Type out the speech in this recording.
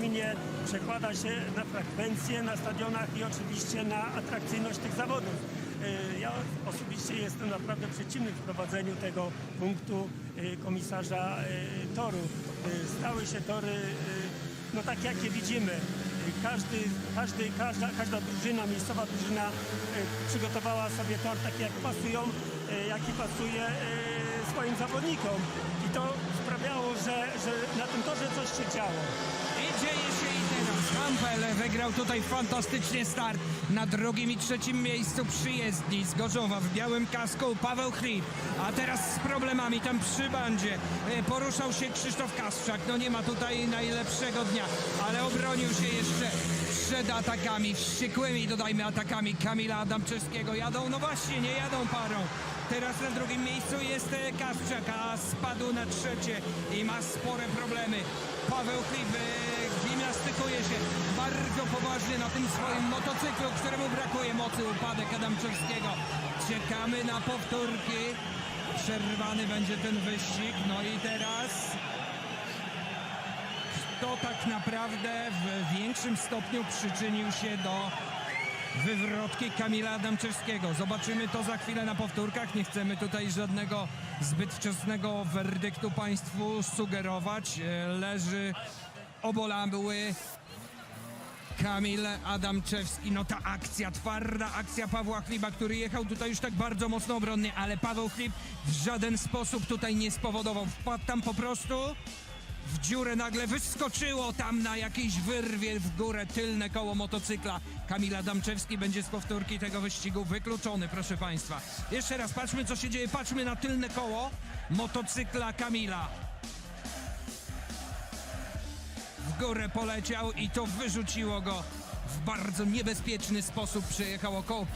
gminie przekłada się na frekwencję na stadionach i oczywiście na atrakcyjność tych zawodów. Y, Ja osobiście jestem naprawdę przeciwny wprowadzeniu tego punktu y, komisarza y, toru. Stały się tory no tak jakie widzimy. Każdy, każdy, każda, każda drużyna, miejscowa drużyna przygotowała sobie tor taki jak pasują, jaki pasuje swoim zawodnikom. I to sprawiało, że, że na tym torze coś się działo. Hampel wygrał tutaj fantastycznie start. Na drugim i trzecim miejscu przyjezdni z Gorzowa w białym kasku Paweł Chlip. A teraz z problemami tam przy bandzie e, poruszał się Krzysztof Kasprzak. No nie ma tutaj najlepszego dnia, ale obronił się jeszcze przed atakami, wściekłymi dodajmy atakami Kamila Adamczewskiego. Jadą, no właśnie, nie jadą parą. Teraz na drugim miejscu jest e, Kasprzak, a spadł na trzecie i ma spore problemy. Paweł Chlip e, gimnastykuje się bardzo poważnie na tym swoim motocyklu, któremu brakuje mocy upadek Adamczewskiego. Czekamy na powtórki. Przerwany będzie ten wyścig. No i teraz kto tak naprawdę w większym stopniu przyczynił się do wywrotki Kamila Adamczewskiego. Zobaczymy to za chwilę na powtórkach. Nie chcemy tutaj żadnego zbyt wczesnego werdyktu Państwu sugerować. E, Leży obolały Kamil Adamczewski. No ta akcja, twarda akcja Pawła Chliba, który jechał tutaj już tak bardzo mocno obronnie, ale Paweł Chlib w żaden sposób tutaj nie spowodował. Wpadł tam po prostu w dziurę nagle wyskoczyło tam na jakiejś wyrwie w górę tylne koło motocykla. Kamil Adamczewski będzie z powtórki tego wyścigu wykluczony, proszę Państwa. Jeszcze raz, patrzmy co się dzieje, patrzmy na tylne koło motocykla Kamila. Górę poleciał i to wyrzuciło go w bardzo niebezpieczny sposób. Przejechał około